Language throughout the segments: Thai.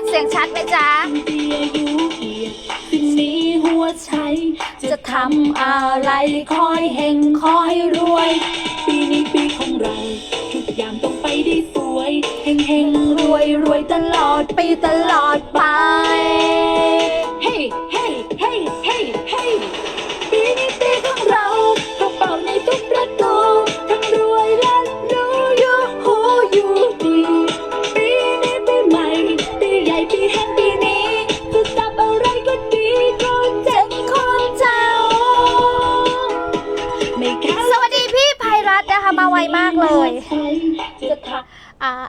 ดเสียงชัดไหมจ๊ะ สิ่งนี้หัวใจจะทำอะไรคอยเฮงคอยรวย ปีนี้ปีของเรา ทุกอย่างต้องไปได้สวยเฮงเฮงรวยรวยตลอดปีตลอดไป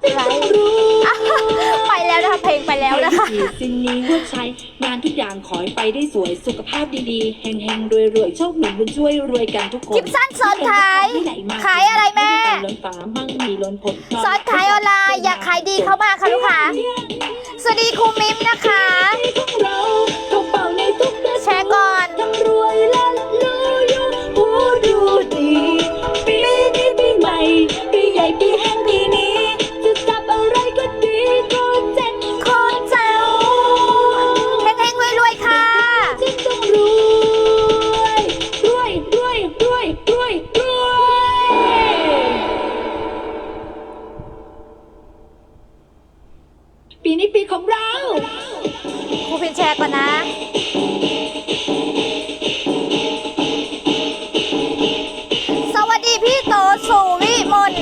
อะไรรู้อะไปแล้วนะคะเพลงไปแล้วนะคะสิ่งนี้ว่าใช้งานทุกอย่างขอให้ไปได้สวยสุขภาพดีๆเฮงๆรวยๆโชคหนุนบุญช่วยรวยกันทุกคนกิฟสั้นสอนขายขายอะไรแม่ล้นฟ้ามั่งมีล้นผลสอนขายออนไลน์อยากขายดีเข้ามาค่ะลูกค้าสวัสดีครูมิมนะคะ ของเรา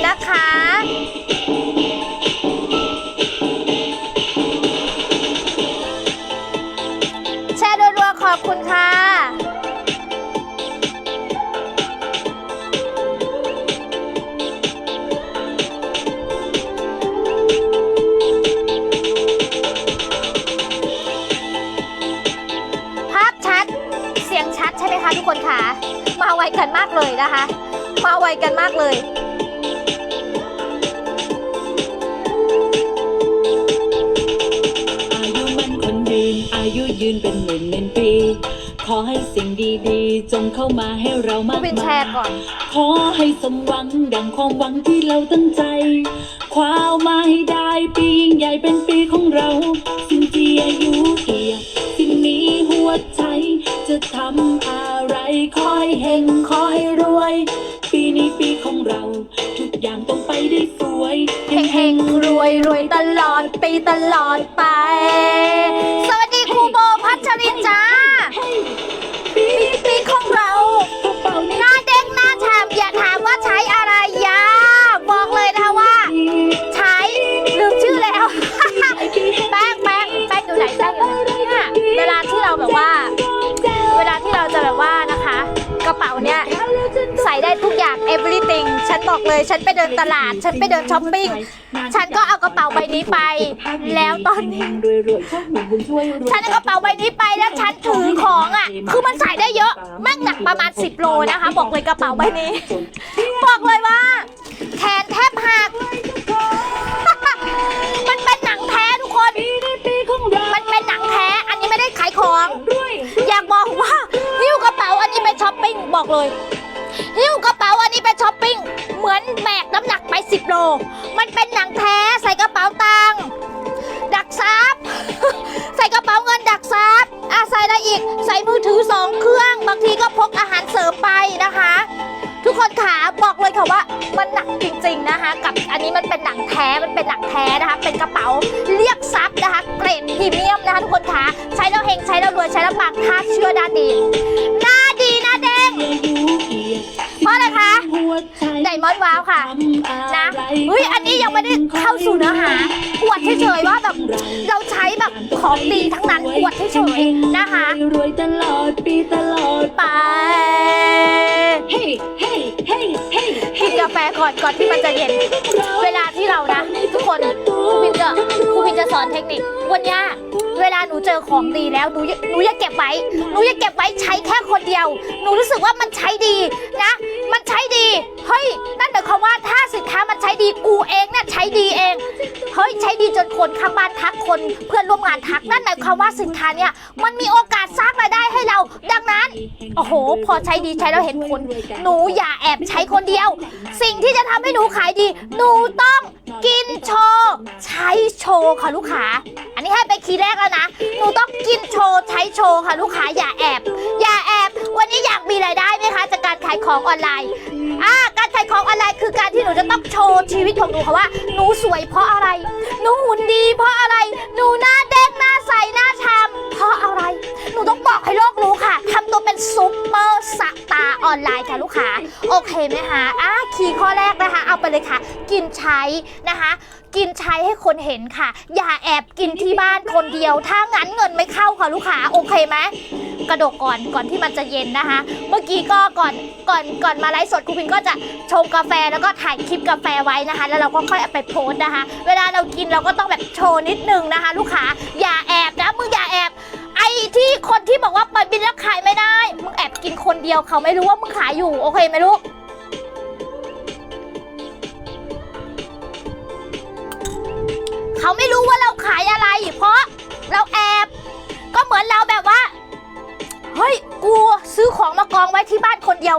นะคะ แชร์รัวๆขอบคุณค่ะภาพชัดเสียงชัดใช่ไหมคะทุกคนคะมาไวกันมากเลยนะคะ มาไวกันมากเลย ยุยืนเป็นหมื่นหมื่นปี ขอให้สิ่งดีๆ จงเข้ามาให้เราครูมากพินแชมายร์ก่อน ขอให้สมหวังดังความหวังที่เราตั้งใจ คว้ามาให้ได้ปียิ่งใหญ่เป็นปีของเรา สิ่งที่อายุเกียรติสิ่งนี้หัวใจ จะทำอะไรคอยเฮงคอยรวย ปีนี้ปีของเรา ทุกอย่างต้องไปได้สวย เฮงเฮงรวยรวยตลอดปีตลอดไป ไปเดินตลาด ฉันไปเดินช้อปปิ้ง ฉันก็เอากระเป๋าใบนี้ไป แล้วตอนนี้รวยๆฉันเอากระเป๋าใบนี้ไปแล้วฉันถือของอะ คือมันใส่ได้เยอะแม่งหนักประมาณ 10 โลนะคะ บอกเลยกระเป๋าใบนี้ บอกเลยว่า แขนแทบหัก มันเป็นหนังแท้ทุกคน มันเป็นหนังแท้ อันนี้ไม่ได้ขายของ อยากบอกว่าหิ้วกระเป๋าอันนี้ไปช้อปปิ้งบอกเลย หิ้วกระเป๋าอันนี้ไปช้อปปิ้ง เหมือนแบกน้ำหนักไป 10 โล มันเป็นหนังแท้ใส่กระเป๋าตังค์ดักซับ ใส่กระเป๋าเงินดักซับอะใส่อะไรอีก ใส่มือถือสองเครื่อง บางทีก็พกอาหารเสริมไปนะคะ ทุกคนขาบอกเลยค่ะว่า มันหนักจริงๆนะคะ กับอันนี้มันเป็นหนังแท้ มันเป็นหนังแท้นะคะ เป็นกระเป๋าเรียกทรัพย์นะคะ เกรดพรีเมียมนะคะทุกคนขาใช้แล้วเฮงใช้แล้วรวยใช้แล้วปังถ้าเชื่อด้านดีน้าดีหน้า เด้งอายุเกียรติเพราะอะไรคะหัวใจไดมอนด์ว้าวค่ะ นะเฮ้ยอันนี้ยังไม่ได้เข้าสู่เนื้อหาอวดเฉยๆว่าแบบเราใช้แบบของดีทั้งนั้นอวดเฉยๆนะคะรวยตลอดปีตลอดไปเฮ้เฮ้เฮ้เฮ้กินกาแฟก่อนก่อนที่มันจะเย็น เวลาที่เรานะ ทุกคนครูพินจะครู พินจะสอนเทคนิค วันนี้เวลาหนูเจอของดีแล้วหนูหนูอย่าเก็บไว้หนูอย่าเก็บไว้ใช้แค่คนเดียว หนูรู้สึกว่ามันใช้ดีนะ มันใช้ดีเฮ้ยนั่นหมายความว่าถ้าสินค้ามันใช้ดีกูเองเนี่ยใช้ดีเองเฮ้ยใช้ดีจนคนข้างบ้านทักคนเพื่อนร่วมงานทักนั่นหมายความว่าสินค้าเนี่ยมันมีโอกาสสร้างรายได้ให้เรา ดังนั้นโอ้โห พอใช้ดีใช้แล้วเห็นผลหนูอย่าแอบใช้คนเดียว สิ่งที่จะทำให้หนูขายดี หนูต้องกินโชว์ใช้โชว์ค่ะลูกค้า อันนี้ให้ไปคีย์แรกแล้วนะ หนูต้องกินโชว์ใช้โชว์ค่ะลูกค้าอย่าแอบ อย่าแอบ วันนี้อยากมีรายได้ไหมคะจากการขายของออนไลน์อ่าการขายของออนไลน์คือการที่หนูจะต้องโชว์ชีวิตของหนูค่ะว่าหนูสวยเพราะอะไร หนูหุ่นดีเพราะอะไร หนูหน้าเด้งหน้าใสหน้าชำ เพราะอะไร หนูต้องบอกให้โลกรู้ค่ะ ทำตัวเป็นซุปเปอร์สตาร์ออนไลน์ค่ะลูกค้า โอเคไหมคะอะคีย์ข้อแรกนะคะ เอาไปเลยค่ะ กินใช้นะคะ กินใช้ให้คนเห็นค่ะ อย่าแอบกินที่บ้านคนเดียว ถ้างั้นเงินไม่เข้าค่ะลูกค้า โอเคไหมกระดกก่อนก่อนที่มันจะเย็นนะคะ เมื่อกี้ก็ก่อนก่อนก่อนมาไลฟ์สดครูพินก็จะชงกาแฟแล้วก็ถ่ายคลิปกาแฟไว้นะคะ แล้วเราก็ค่อยเอาไปโพสต์นะคะ เวลาเรากินเราก็ต้องแบบโชว์นิดนึงนะคะ ลูกค้าอย่าแอบนะมึงอย่าแอบ ที่คนที่บอกว่าเปิดบินแล้วขายไม่ได้ มึงแอบกินคนเดียวเขาไม่รู้ว่ามึงขายอยู่ โอเคไหมลูกเขาไม่รู้ว่าเราขายอะไร เพราะเราแอบ ก็เหมือนเราแบบว่า เฮ้ย กูซื้อของมากองไว้ที่บ้านคนเดียว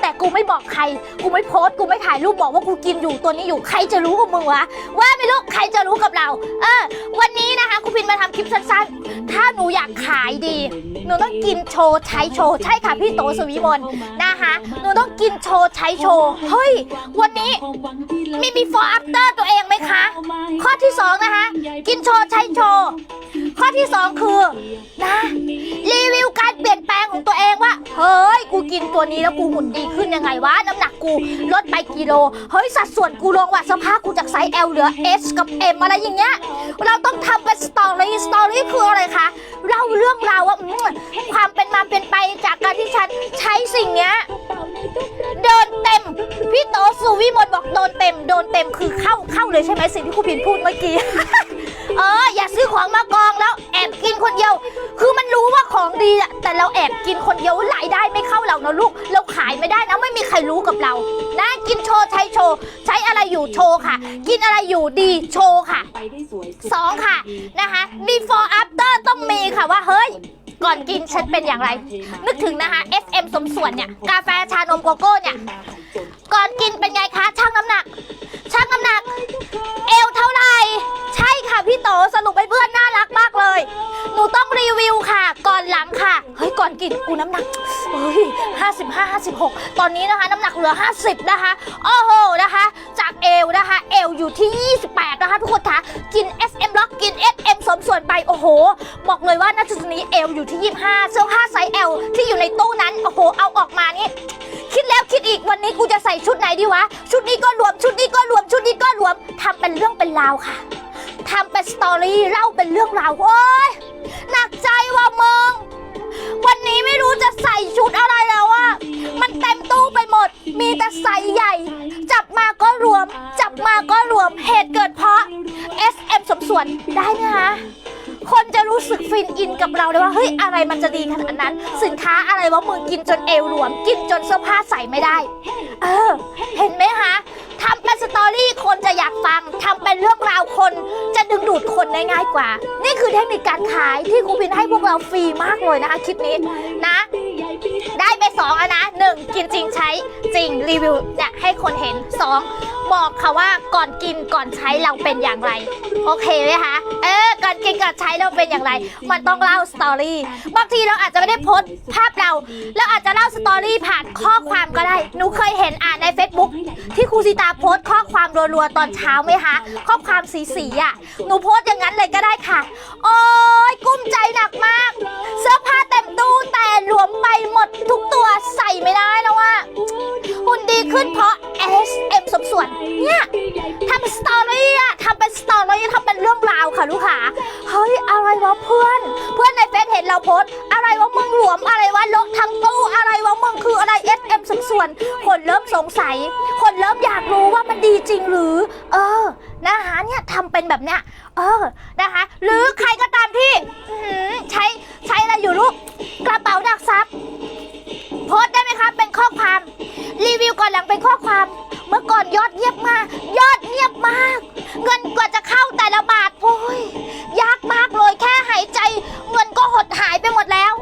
แต่กูไม่บอกใคร กูไม่โพสต์กูไม่ถ่ายรูปบอกว่ากูกินอยู่ตัวนี้อยู่ ใครจะรู้กับมึงวะ ว่าไม่รู้ใครจะรู้กับเรา เออ วันนี้นะคะครูพินมาทำคลิปสั้นๆ ถ้าหนูอยากขายดี หนูต้องกินโชว์ใช้โชว์ ใช่ค่ะพี่โตสุวิมลนะคะ หนูต้องกินโชว์ใช้โชว์ เฮ้ย วันนี้มี before after ตัวเองไหมคะ ข้อที่สองนะคะ กินโชว์ใช้โชว์ ข้อที่สองคือนะรีวิวการเปลี่ยนแปลงของตัวเองว่า เฮ้ย กูกินตัวนี้แล้วกูหุ่นดีขึ้นยังไงวะ น้ำหนักกูลดไปกิโล เฮ้ย สัดส่วนกูลงว่ะสภาพกูจากไซส์ L เหลือ S กับ M อะไรอย่างเงี้ย เราต้องทำเป็นสตอรี่ สตอรี่คืออะไรคะ เล่าเรื่องราวว่าอืมความเป็นมาเป็นไปจากการที่ฉันใช้สิ่งเนี้ยเดินเต็ม พี่โตสุวิมลบอกโดนเต็ม โดนเต็มคือเข้าเข้าเลยใช่ไหมสิ่งที่ครูพินพูดเมื่อกี้ เอออย่าซื้อของมากองแล้ว แอบกินคนเดียว คือมันรู้ว่าของดีอะแต่เราแอบกินคนเดียวรายได้ไม่เข้าเรานะลูก เราขายไม่ได้นะไม่มีใครรู้กับเรา นะกินโชว์ใช้โชว์ ใช้อะไรอยู่โชว์ค่ะ กินอะไรอยู่ดีโชว์ค่ะ ไปได้สวยสองค่ะ นะคะ before after ต้องมีค่ะว่าเฮ้ย ก่อนกินฉันเป็นอย่างไร นึกถึงนะคะ FM สมส่วนเนี่ย กาแฟชานมโกโก้เนี่ย ก่อนกินเป็นไงคะชั่งน้ำหนัก ชั่งน้ำหนัก เอวเท่าไหร่ ใช่ค่ะพี่โตสรุปไปเพื่อนน่ารักมากเลย หนูต้องรีวิวค่ะ ก่อนหลังค่ะ เฮ้ย ก่อนกินกูน้ำหนักเฮ้ย55 56ตอนนี้นะคะ น้ำหนักเหลือ50นะคะ โอ้โหนะคะ จากเอวนะคะ เอวอยู่ที่ 28 นะคะ ทุกคนคะกิน SM ล็อกกิน SM สมส่วนไป โอ้โห บอกเลยว่าณจุดนี้เอวอยู่ที่ 25 เสื้อผ้าไซส์ L ที่อยู่ในตู้นั้น โอ้โห เอาออกมานี่ คิดแล้วคิดอีกวันนี้กูจะใส่ชุดไหนดีวะ ชุดนี้ก็รวมชุดนี้ก็รวมชุดนี้ก็รวมทำเป็นเรื่องเป็นราวค่ะทำเป็นสตอรี่เล่าเป็นเรื่องราวโอ้ยหนักใจว่ะมึงวันนี้ไม่รู้จะใส่ชุดอะไรแล้วอะมันเต็มตู้ไปหมด มีแต่ใส่ใหญ่ จับมาก็รวม จับมาก็รวมเหตุเกิดเพราะ SM สมส่วนได้ไหมคะคนจะรู้สึกฟินอินกับเราเลยว่าเฮ้ยอะไรมันจะดีขนาดนั้น สินค้าอะไรว่ามึงกินจนเอวหลวม กินจนเสื้อผ้าใส่ไม่ได้ เออ เห็นไหมคะ ทำเป็นสตอรี่คนจะอยากฟังทำเป็นเรื่องราวคนจะดึงดูดคนได้ง่ายกว่า นี่คือเทคนิคการขายที่ครูพินให้พวกเราฟรีมากเลยนะคะคลิปนี้นะ ได้ไปสองอะนะหนึ่งกินจริงใช้จริงรีวิวจะให้คนเห็นสอง บอกค่ะว่าก่อนกินก่อนใช้เราเป็นอย่างไร โอเคไหมคะ เออ ก่อนกินก่อนใช้เราเป็นอย่างไร มันต้องเล่าสตอรี่ บางทีเราอาจจะไม่ได้โพสต์ภาพเรา เราอาจจะเล่าสตอรี่ผ่านข้อความก็ได้ หนูเคยเห็นอ่านใน Facebook ที่ครูสิตาโพสต์ข้อความรัวๆตอนเช้าไหมคะ ข้อความสีๆอะ หนูโพสต์อย่างนั้นเลยก็ได้ค่ะ โอ้ยกุ้มใจหนักมาก เสื้อผ้าเต็มตู้แต่หลวมไปหมดทุกตัวใส่ไม่ได้แล้วว่าหุ่นดีขึ้นเพราะ S M สมส่วนเนี่ยทำเป็นสตอรี่อะทำเป็นสตอรี่ทำเป็นเรื่องราวค่ะลูกค้าเฮ้ยอะไรวะเพื่อน เพื่อนในเฟซเห็นเราโพสอะไรวะมึงหลวมอะไรวะลกทั้งตู้อะไรวะมึงคืออะไร S M สมส่วน คนเริ่มสงสัย คนเริ่มอยากรู้ว่ามันดีจริงหรือ เออนะคะเนี่ยทำเป็นแบบเนี้ยเออนะคะ หรือใครก็ตามที่ใช้ใช้อะไรอยู่ลูกกระเป๋าดักซับ โพสได้ไหมคะเป็นข้อความ รีวิวก่อนหลังเป็นข้อความ เมื่อก่อนยอดเงียบมาก ยอดเงียบมาก เงินกว่าจะเข้าแต่ละบาทโอ้ยยากมากเลยแค่หายใจ เงินก็หดหายไปหมดแล้ว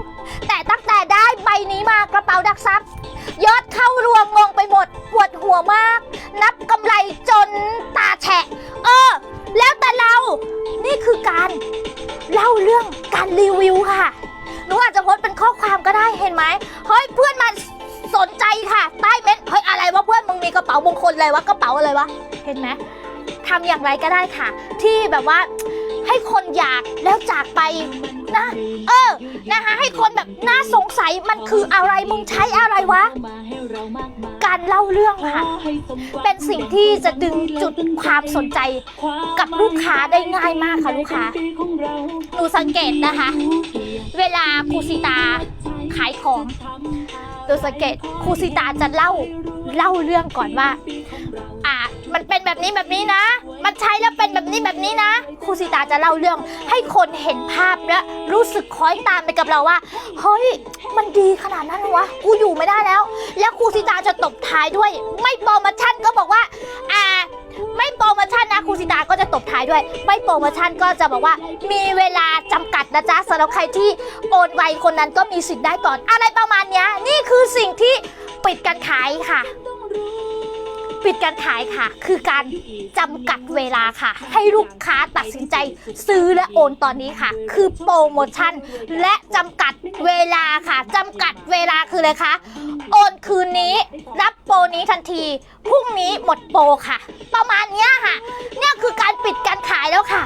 แต่ตั้งแต่ได้ใบนี้มากระเป๋าดักซับยอดเข้ารวมงงไปหมดปวดหัวมาก นับกำไรจนตาแฉะ เออ แล้วแต่เรารีวิวค่ะหนูองกาจจะโพสต์เป็นข้อความก็ได้เห็นไหมเฮ้ยเพื่อนมาสนใจค่ะ ใต้เม้นเฮ้ยอะไรวะเพื่อนมึงมีกระเป๋ามงคลอะไรวะกระเป๋าอะไรวะเห็นไหมทำอย่างไรก็ได้ค่ะ ที่แบบว่าให้คนอยากแล้วจากไปนะเออนะคะให้คนแบบน่าสงสัยมันคืออะไรมึงใช้อะไรวะ การเล่าเรื่องค่ะ เป็นสิ่งที่จะดึงจุดความสนใจกับลูกค้าได้ง่ายมากค่ะลูกค้าหนูสังเกตนะคะ เวลาครูสิตา ขายของหนูสังเกตครูสิตาจะเล่าเล่าเรื่องก่อนว่า อ่า มันเป็นแบบนี้แบบนี้นะ มันใช้แล้วเป็นแบบนี้แบบนี้นะครูสิตาจะเล่าเรื่อง ให้คนเห็นภาพและรู้สึกคล้อยตามไปกับเราว่าเฮ้ยมันดีขนาดนั้นวะกูอยู่ไม่ได้แล้ว แล้วครูสิตาจะตบท้ายด้วย ไม่โปรโมชั่นก็บอกว่า อ่า ไม่โปรโมชั่นนะครูสิตาก็จะตบท้ายด้วย ไม่โปรโมชั่นก็จะบอกว่า มีเวลาจำกัดนะจ๊ะสำหรับใครที่โอนไวคนนั้นก็มีสิทธิ์ได้ก่อนอะไรประมาณเนี้ยนี่คือสิ่งที่ปิดการขายค่ะ ปิดการขายค่ะ คือการจำกัดเวลาค่ะ ให้ลูกค้าตัดสินใจซื้อและโอนตอนนี้ค่ะ คือโปรโมชั่น และจำกัดเวลาค่ะจำกัดเวลาคือเลยคะโอนคืนนี้รับโปรนี้ทันทีพรุ่งนี้หมดโปรค่ะ ประมาณเนี้ยค่ะ เนี่ยคือการปิดการขายแล้วค่ะ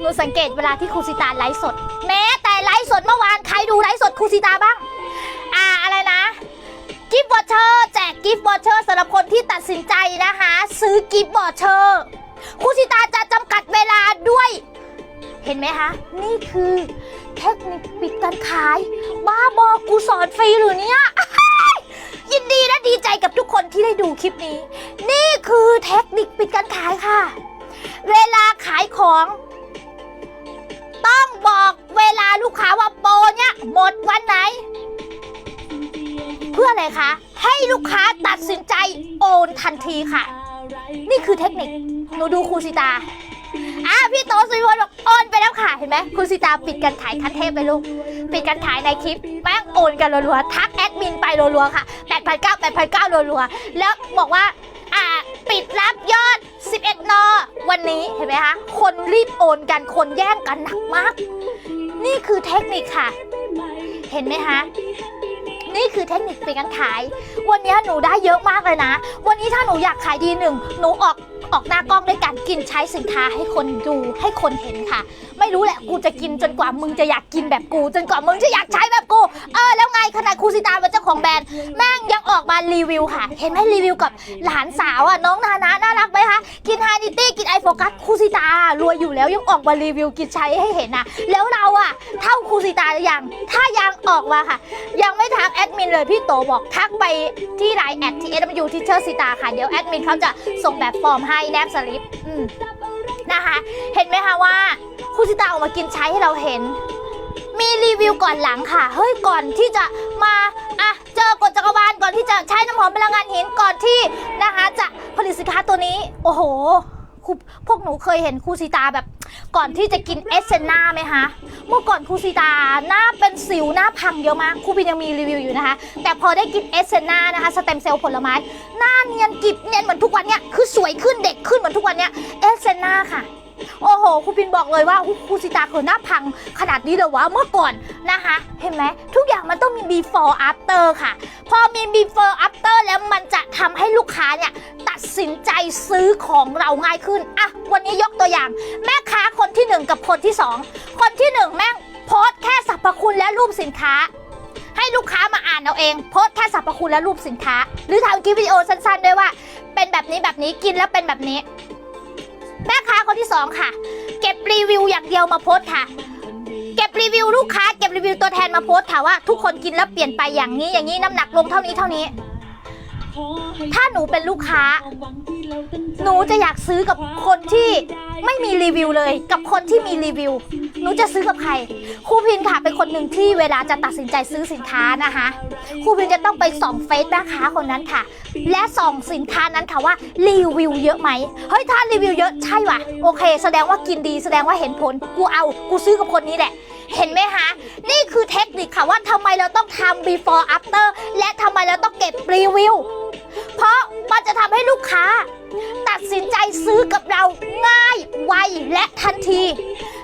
หนูสังเกตเวลาที่ครูสิตาไลฟ์สด แม้แต่ไลฟ์สดเมื่อวานใครดูไลฟ์สดครูสิตาบ้าง อ่าอะไรนะ กิฟต์วอเชอร์แจกกิฟต์วอเชอร์สำหรับคนที่ตัดสินใจนะคะ ซื้อกิฟต์วอเชอร์ครูสิตาจะจำกัดเวลาด้วย เห็นไหมคะ นี่คือเทคนิคปิดการขาย บ้าบอกูสอนฟรีหรือเนี่ยอ้ยยินดีและดีใจกับทุกคนที่ได้ดูคลิปนี้ นี่คือเทคนิคปิดการขายค่ะ เวลาขายของ ต้องบอกเวลาลูกค้าว่าโปรเนี่ยหมดวันไหน พื่ออะไรคะ ให้ลูกค้าตัดสินใจโอนทันทีค่ะ นี่คือเทคนิคหนูดูครูสิตาอะพี่โตสุริพลบอกโอนไปแล้วค่ะเห็นไหมครูสิตาปิดการขายคันเทพไปลูก ปิดการขายในคลิปแม่งโอนกันรัวๆทักแอดมินไปรัวๆค่ะ8,900 8,900รัวๆแล้วบอกว่าอ่าปิดรับยอด 11 นอ วันนี้เห็นไหมคะคนรีบโอนกันคนแย่งกันหนักมาก นี่คือเทคนิคค่ะ เห็นไหมคะ นี่คือเทคนิคเป็นการขาย วันนี้หนูได้เยอะมากเลยนะ วันนี้ถ้าหนูอยากขายดีหนึ่งหนูออกออกหน้ากล้องด้วยการกินใช้สินค้าให้คนดูให้คนเห็นค่ะ ไม่รู้แหละกูจะกินจนกว่ามึงจะอยากกินแบบกู จนกว่ามึงจะอยากใช้แบบ ออกมารีวิวค่ะ เห็นไหมรีวิวกับหลานสาวอะน้องนานะน่ารักไหมคะกินฮานิตี้กินไอโฟกัสครูสิตารวยอยู่แล้วยังออกมารีวิวกินใช้ให้เห็นนะแล้วเราอะเท่าครูสิตาหรือยังถ้ายังออกมาค่ะ ยังไม่ทักแอดมินเลยพี่โตบอกทักไปที่ไลน์แอดทีเอ็มยูที่เชอร์สิตาค่ะเดี๋ยวแอดมินเขาจะส่งแบบฟอร์มให้แนบสลิปอืมนะคะ เห็นไหมคะว่าครูสิตาออกมากินใช้ให้เราเห็น มีรีวิวก่อนหลังค่ะ เฮ้ย ก่อนที่จะมาอะเจอกฎจักรวาลก่อนที่จะใช้น้ำหอมพลังงานหินก่อนที่นะคะจะผลิตสินค้าตัวนี้ โอ้โหพวกหนูเคยเห็นครูสิตาแบบ ก่อนที่จะกินเอสเซนาไหมคะ เมื่อก่อนครูสิตาหน้าเป็นสิวหน้าพังเยอะมากครูพินยังมีรีวิวอยู่นะคะ แต่พอได้กินเอสเซนานะคะสเต็มเซลล์ผลไม้ หน้าเนียนกิบเนียนเหมือนทุกวันเนี้ยคือสวยขึ้นเด็กขึ้นเหมือนทุกวันเนี้ยเอสเซนาค่ะ โอ้โหครูพินบอกเลยว่าครูสิตาเขินหน้าพังขนาดนี้เลยวะเมื่อก่อนนะคะ เห็นไหมทุกอย่างมันต้องมี before after ค่ะ พอมี before after แล้วมันจะทำให้ลูกค้าเนี่ยตัดสินใจซื้อของเราง่ายขึ้นอะวันนี้ยกตัวอย่าง แม่ค้าคนที่หนึ่งกับคนที่สองคนที่หนึ่งแม่งโพสต์แค่สรรพคุณและรูปสินค้า ให้ลูกค้ามาอ่านเอาเองโพสต์แค่สรรพคุณและรูปสินค้า หรือทำคลิปวิดีโอสั้นๆด้วยว่า เป็นแบบนี้แบบนี้กินแล้วเป็นแบบนี้ แม่ค้าคนที่สองค่ะ เก็บรีวิวอย่างเดียวมาโพสค่ะ เก็บรีวิวลูกค้า เก็บรีวิวตัวแทนมาโพสค่ะว่าทุกคนกินแล้วเปลี่ยนไปอย่างนี้อย่างนี้น้ำหนักลงเท่านี้เท่านี้ ถ้าหนูเป็นลูกค้า หนูจะอยากซื้อกับคนที่ไม่มีรีวิวเลย กับคนที่มีรีวิว นูจะซื้อกับใครครูพินค่ะเป็นคนหนึ่งที่เวลาจะตัดสินใจซื้อสินค้านะคะครูพินจะต้องไปส่องเฟซแม่ค้าคนนั้นค่ะ และส่องสินค้านั้นค่ะว่ารีวิวเยอะไหมเฮ้ยถ้ารีวิวเยอะใช่ว่ะโอเค แสดงว่ากินดีแสดงว่าเห็นผลกูเอากูซื้อกับคนนี้แหละ เห็นไหมคะ นี่คือเทคนิคค่ะว่าทำไมเราต้องทำ before after และทำไมเราต้องเก็บรีวิว เพราะมันจะทำให้ลูกค้า ตัดสินใจซื้อกับเราง่ายไวและทันที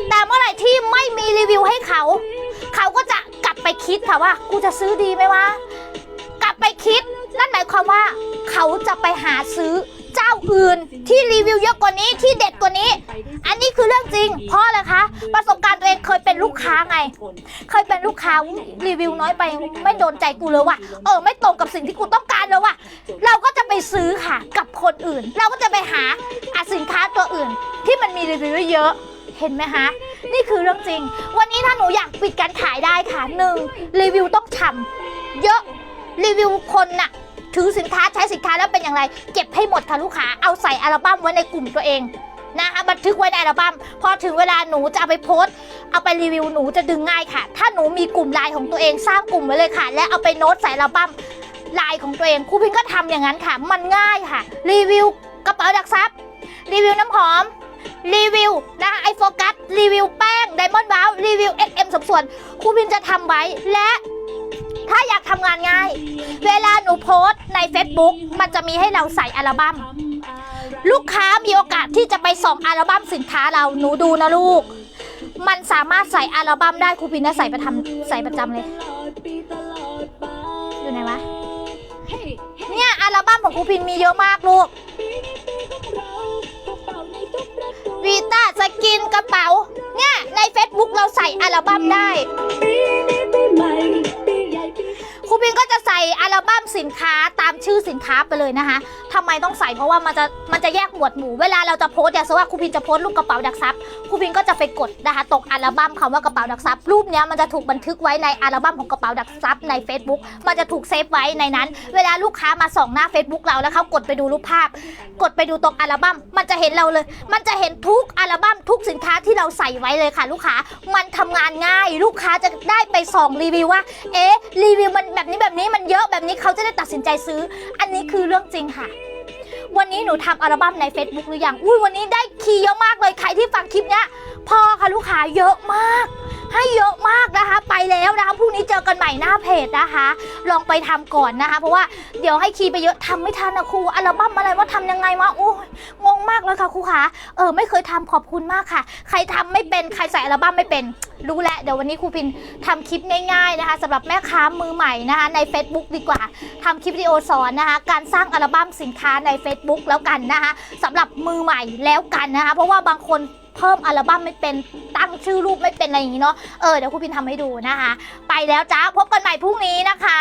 แต่เมื่อไหร่ที่ไม่มีรีวิวให้เขา เขาก็จะกลับไปคิดค่ะว่า กูจะซื้อดีไหมวะกลับไปคิด นั่นหมายความว่า เขาจะไปหาซื้อ อื่นที่รีวิวเยอะกว่านี้ที่เด็ดกว่านี้ อันนี้คือเรื่องจริง เพราะอะไรคะประสบการณ์ตัวเองเคยเป็นลูกค้าไง เคยเป็นลูกค้ารีวิวน้อยไปไม่โดนใจกูเลยว่ะเออไม่ตรงกับสิ่งที่กูต้องการเลยว่ะเราก็จะไปซื้อค่ะกับคนอื่น เราก็จะไปหาอสินค้าตัวอื่น ที่มันมีรีวิวเยอะเห็นไหมคะนี่คือเรื่องจริง วันนี้ถ้าหนูอยากปิดการขายได้ค่ะหนึ่งรีวิวต้องทำเยอะรีวิวคนน่ะ ถือสินค้าใช้สินค้าแล้วเป็นอย่างไร เก็บให้หมดค่ะลูกค้าเอาใส่อัลบั้มไว้ในกลุ่มตัวเองนะคะบันทึกไว้ในอัลบั้มพอถึงเวลาหนูจะเอาไปโพสต์เอาไปรีวิวหนูจะดึงง่ายค่ะ ถ้าหนูมีกลุ่มไลน์ของตัวเองสร้างกลุ่มไว้เลยค่ะ และเอาไปโน้ตใส่อัลบั้มไลน์ของตัวเองครูพิงก็ทำอย่างนั้นค่ะ มันง่ายค่ะ รีวิวกระเป๋าดักซับรีวิวน้ำหอม รีวิวนะคะไอโฟกัสรีวิวแป้งไดมอนด์บ้ารีวิว XM สมส่วนครูพิมจะทำไว้และ ถ้าอยากทำงานง่าย เวลาหนูโพสต์ใน Facebook มันจะมีให้เราใส่อัลบั้ม ลูกค้ามีโอกาสที่จะไปส่องอัลบั้มสินค้าเราหนูดูนะลูก มันสามารถใส่อัลบั้มได้ครูพินนะใส่ประทำใส่ประจำเลย อยู่ไหนวะ เนี่ยอัลบั้มของครูพินมีเยอะมากลูกวีต้าสกินกระเป๋า เนี่ยใน Facebook เราใส่อัลบั้มได้ ครูพินก็จะใส่อัลบั้มสินค้าตามชื่อสินค้าไปเลยนะคะทำไมต้องใส่เพราะว่ามันจะมันจะแยกหมวดหมู่เวลาเราจะโพสต์อย่างสมมติว่าครูพินจะโพสต์รูปกระเป๋าดักซับครูพินก็จะไปกดนะคะตรงอัลบั้มคำว่ากระเป๋าดักซับรูปเนี้ยมันจะถูกบันทึกไว้ในอัลบั้มของกระเป๋าดักซับใน Facebook มันจะถูกเซฟไว้ในนั้น เวลาลูกค้ามาส่องหน้า Facebook เราแล้วเขากดไปดูรูปภาพ กดไปดูตรงอัลบั้มมันจะเห็นเราเลย มันจะเห็นทุกอัลบั้มทุกสินค้าที่เราใส่ไว้เลยค่ะ ลูกค้ามันทำงานง่าย ลูกค้าจะได้ไปส่องรีวิวว่า เอ๊ะรีวิวมันแบบนี้แบบนี้มันเยอะแบบนี้เขาจะได้ตัดสินใจซื้อ อันนี้คือเรื่องจริงค่ะ วันนี้หนูทำอัลบั้มใน Facebook หรือยังอุ้ยวันนี้ได้คีย์เยอะมากเลยใครที่ฟังคลิปเนี้ยพอค่ะลูกค้าเยอะมาก ให้เยอะมากนะคะ ไปแล้วนะคะพรุ่งนี้เจอกันใหม่หน้าเพจนะคะ ลองไปทำก่อนนะคะ เพราะว่าเดี๋ยวให้คีย์ไปเยอะทำไม่ทันนะครูอัลบั้มอะไรว่าทำยังไงวะโอ้ยงง มากเลยค่ะครูคะเออไม่เคยทำขอบคุณมากค่ะ ใครทำไม่เป็นใครใส่อัลบั้มไม่เป็น รู้แล้วเดี๋ยววันนี้ครูพินทำคลิปง่ายๆนะคะสำหรับแม่ค้ามือใหม่นะคะใน Facebook ดีกว่าทำคลิปวิดีโอสอนนะคะ การสร้างอัลบั้มสินค้าใน Facebook แล้วกันนะคะสำหรับมือใหม่แล้วกันนะคะ เพราะว่าบางคนเพิ่มอัลบั้มไม่เป็นตั้งชื่อรูปไม่เป็นอะไรอย่างนี้เนาะเออเดี๋ยวครูพินทำให้ดูนะคะ ไปแล้วจ้าพบกันใหม่พรุ่งนี้นะคะ